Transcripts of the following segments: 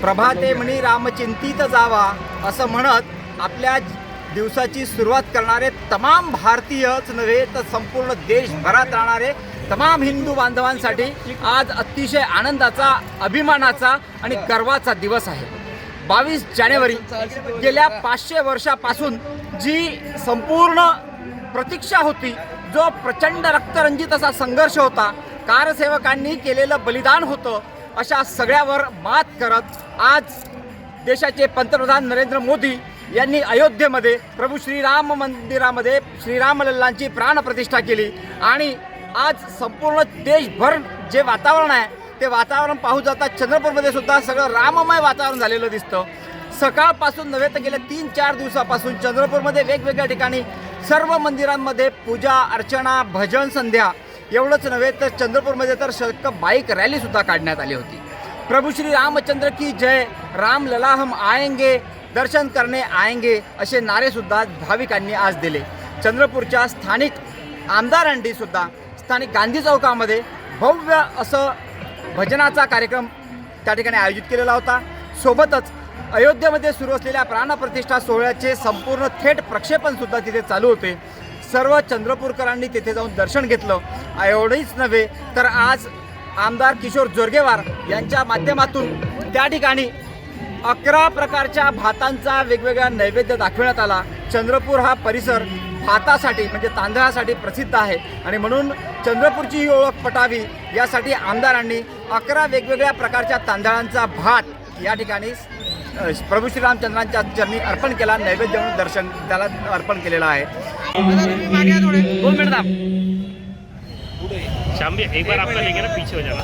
प्रभाते म्हणी रामचिंतीत जावा असं म्हणत आपल्या दिवसाची सुरुवात करणारे तमाम भारतीयच नव्हे तर संपूर्ण देशभरात राहणारे तमाम हिंदू बांधवांसाठी आज अतिशय आनंदाचा अभिमानाचा आणि गर्वाचा दिवस आहे. बावीस जानेवारी गेल्या पाचशे वर्षापासून जी संपूर्ण प्रतीक्षा होती जो प्रचंड रक्तरंजित असा संघर्ष होता कारसेवकांनी केलेलं बलिदान होतं अशा सगळ्यावर मात करत आज देशाचे पंतप्रधान नरेंद्र मोदी यांनी अयोध्येमध्ये प्रभू श्रीराम मंदिरामध्ये श्रीरामलल्लांची प्राणप्रतिष्ठा केली. आणि आज संपूर्ण देशभर जे वातावरण आहे ते वातावरण पाहू जाता चंद्रपूरमध्ये सुद्धा सगळं राममय वातावरण झालेलं दिसतं. सकाळपासून नव्हे तर गेल्या तीन चार दिवसापासून चंद्रपूरमध्ये वेगवेगळ्या ठिकाणी सर्व मंदिरांमध्ये पूजा अर्चना भजन संध्या एवढंच नव्हे तर चंद्रपूरमध्ये तर शक्क बाईक रॅलीसुद्धा काढण्यात आली होती. प्रभू श्री रामचंद्र की जय राम लला हम आएंगे दर्शन करणे आएंगे असे नारेसुद्धा भाविकांनी आज दिले. चंद्रपूरच्या स्थानिक आमदारांनीसुद्धा स्थानिक गांधी चौकामध्ये भव्य असं भजनाचा कार्यक्रम त्या ठिकाणी आयोजित केलेला होता. सोबतच अयोध्येमध्ये सुरू असलेल्या प्राणप्रतिष्ठा सोहळ्याचे संपूर्ण थेट प्रक्षेपणसुद्धा तिथे चालू होते. सर्व चंद्रपूरकरांनी तिथे जाऊन दर्शन घेतलं. एवढंच नव्हे तर आज आमदार किशोर जोरगेवार यांच्या माध्यमातून त्या ठिकाणी अकरा प्रकारच्या भातांचा वेगवेगळा नैवेद्य दाखवण्यात आला. चंद्रपूर हा परिसर भातासाठी म्हणजे तांदळासाठी प्रसिद्ध आहे. आणि म्हणून चंद्रपूरची ही ओळख पटावी यासाठी आमदारांनी अकरा वेगवेगळ्या प्रकारच्या तांदळांचा भात या ठिकाणी प्रभू श्रीरामचंद्रांच्या चरणी अर्पण केला नैवेद्य म्हणून दर्शन त्याला अर्पण केलेलं आहे. दोन मिनिट थांब. शाम भी एक बार आपका लेके ना पीछे हो जाना.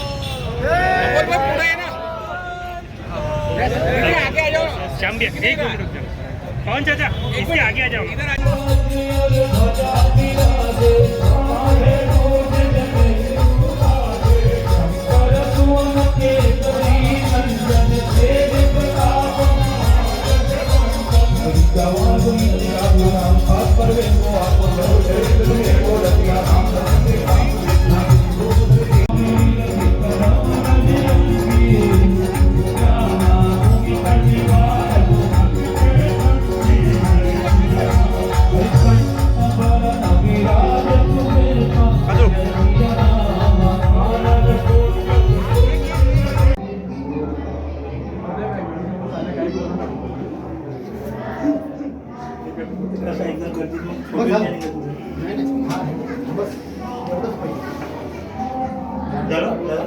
एक मिनट कौन चाचा इसके आगे आ जाओ. দাঁড়ো দাঁড়ো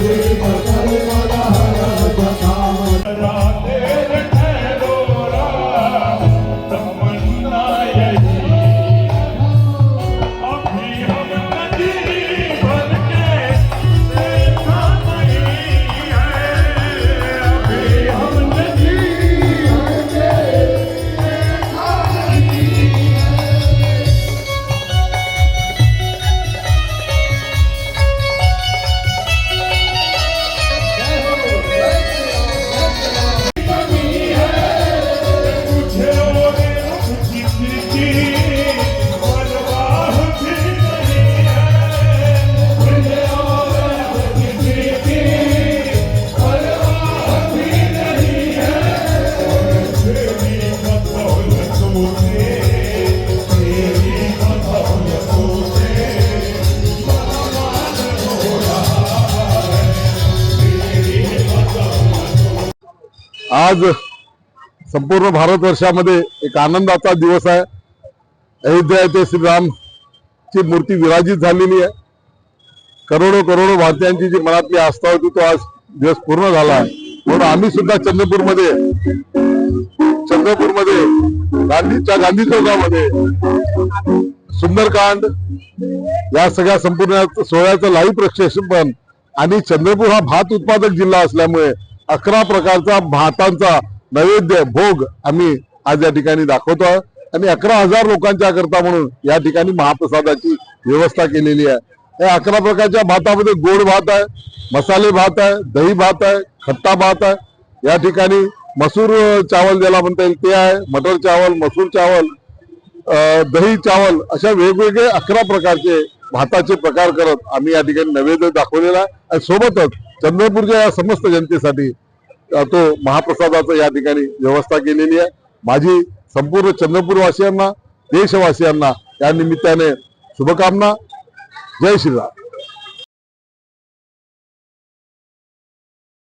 आज संपूर्ण भारतवर्षामध्ये एक आनंदाचा दिवस आहे. अयोध्या येथे श्रीरामची मूर्ती विराजित झालेली आहे. करोडो करोडो भारतीयांची जी मनातली आस्था होती तो आज दिवस पूर्ण झाला आहे. म्हणून आम्ही सुद्धा चंद्रपूरमध्ये चंद्रपूरमध्ये गांधीच्या गांधी चौकामध्ये सुंदरकांड या सगळ्या संपूर्ण सोहळ्याचं लाईव्ह प्रक्षेपण आणि चंद्रपूर हा भात उत्पादक जिल्हा असल्यामुळे अकरा प्रकारचा भातांचा नैवेद्य भोग आम्ही आज या ठिकाणी दाखवतो आहोत. आणि अकरा हजार लोकांच्या करता म्हणून या ठिकाणी महाप्रसादाची व्यवस्था केलेली आहे. या अकरा प्रकारच्या भातामध्ये गोड भात आहे मसाले भात आहे दही भात आहे खट्टा भात आहे. या ठिकाणी मसूर चावल ज्याला म्हणता येईल ते आहे मटर चावल मसूर चावल दही चावल अशा वेगवेगळे अकरा प्रकारचे भाताचे प्रकार करत आम्ही या ठिकाणी नैवेद्य दाखवलेला आहे. आणि सोबतच चंद्रपूरच्या या समस्त जनतेसाठी तो महाप्रसादाचं या ठिकाणी व्यवस्था केलेली आहे. माझी संपूर्ण चंद्रपूरवासियांना देशवासियांना या निमित्ताने शुभकामना. जय श्रीराम.